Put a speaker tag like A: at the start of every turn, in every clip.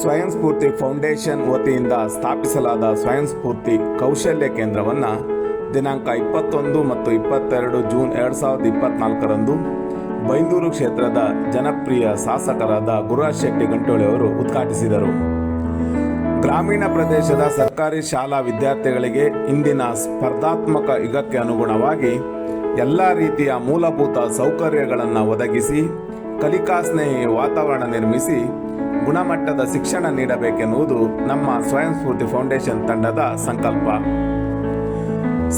A: ಸ್ವಯಂ ಸ್ಫೂರ್ತಿ ಫೌಂಡೇಶನ್ ವತಿಯಿಂದ ಸ್ಥಾಪಿಸಲಾದ ಸ್ವಯಂ ಸ್ಫೂರ್ತಿ ಕೌಶಲ್ಯ ಕೇಂದ್ರವನ್ನು ದಿನಾಂಕ ಇಪ್ಪತ್ತೊಂದು ಮತ್ತು ಇಪ್ಪತ್ತೆರಡು ಜೂನ್ ಎರಡು ಸಾವಿರದ ಇಪ್ಪತ್ನಾಲ್ಕರಂದು ಬೈಂದೂರು ಕ್ಷೇತ್ರದ ಜನಪ್ರಿಯ ಶಾಸಕರಾದ ಗುರುರಾಜ್ ಶೆಟ್ಟಿ ಗಂಟೋಳಿ ಅವರು ಉದ್ಘಾಟಿಸಿದರು. ಗ್ರಾಮೀಣ ಪ್ರದೇಶದ ಸರ್ಕಾರಿ ಶಾಲಾ ವಿದ್ಯಾರ್ಥಿಗಳಿಗೆ ಇಂದಿನ ಸ್ಪರ್ಧಾತ್ಮಕ ಯುಗಕ್ಕೆ ಅನುಗುಣವಾಗಿ ಎಲ್ಲ ರೀತಿಯ ಮೂಲಭೂತ ಸೌಕರ್ಯಗಳನ್ನು ಒದಗಿಸಿ, ಕಲಿಕಾ ಸ್ನೇಹಿ ವಾತಾವರಣ ನಿರ್ಮಿಸಿ ಗುಣಮಟ್ಟದ ಶಿಕ್ಷಣ ನೀಡಬೇಕೆನ್ನುವುದು ನಮ್ಮ ಸ್ವಯಂ ಸ್ಫೂರ್ತಿ ಫೌಂಡೇಶನ್ ತಂಡದ ಸಂಕಲ್ಪ.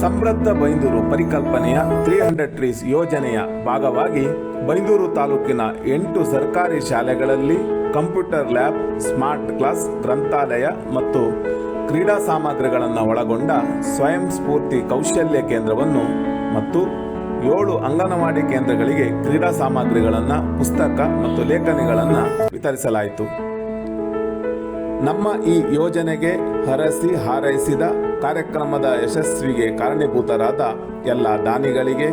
A: ಸಮೃದ್ಧ ಬೈಂದೂರು ಪರಿಕಲ್ಪನೆಯ ತ್ರೀ ಹಂಡ್ರೆಡ್ ಟ್ರೀಸ್ ಯೋಜನೆಯ ಭಾಗವಾಗಿ ಬೈಂದೂರು ತಾಲೂಕಿನ ಎಂಟು ಸರ್ಕಾರಿ ಶಾಲೆಗಳಲ್ಲಿ ಕಂಪ್ಯೂಟರ್ ಲ್ಯಾಬ್, ಸ್ಮಾರ್ಟ್ ಕ್ಲಾಸ್, ಗ್ರಂಥಾಲಯ ಮತ್ತು ಕ್ರೀಡಾ ಸಾಮಗ್ರಿಗಳನ್ನು ಒಳಗೊಂಡ ಸ್ವಯಂ ಸ್ಫೂರ್ತಿ ಕೌಶಲ್ಯ ಕೇಂದ್ರವನ್ನು ಮತ್ತು ಏಳು ಅಂಗನವಾಡಿ ಕೇಂದ್ರಗಳಿಗೆ ಕ್ರೀಡಾ ಸಾಮಗ್ರಿಗಳನ್ನು, ಪುಸ್ತಕ ಮತ್ತು ಲೇಖನಿಗಳನ್ನು ವಿತರಿಸಲಾಯಿತು. ನಮ್ಮ ಈ ಯೋಜನೆಗೆ ಹರಸಿ ಹಾರೈಸಿದ ಕಾರ್ಯಕ್ರಮದ ಯಶಸ್ವಿಗೆ ಕಾರಣೀಭೂತರಾದ ಎಲ್ಲ ದಾನಿಗಳಿಗೆ,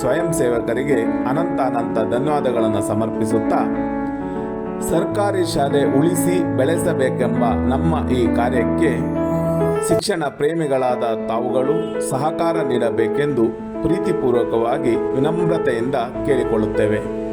A: ಸ್ವಯಂ ಸೇವಕರಿಗೆ ಅನಂತ ಅನಂತ ಧನ್ಯವಾದಗಳನ್ನು ಸಮರ್ಪಿಸುತ್ತಾ ಸರ್ಕಾರಿ ಶಾಲೆ ಉಳಿಸಿ ಬೆಳೆಸಬೇಕೆಂಬ ನಮ್ಮ ಈ ಕಾರ್ಯಕ್ಕೆ ಶಿಕ್ಷಣ ಪ್ರೇಮಿಗಳಾದ ತಾವುಗಳು ಸಹಕಾರ ನೀಡಬೇಕೆಂದು ಪ್ರೀತಿಪೂರ್ವಕವಾಗಿ ವಿನಮ್ರತೆಯಿಂದ ಕೇಳಿಕೊಳ್ಳುತ್ತೇವೆ.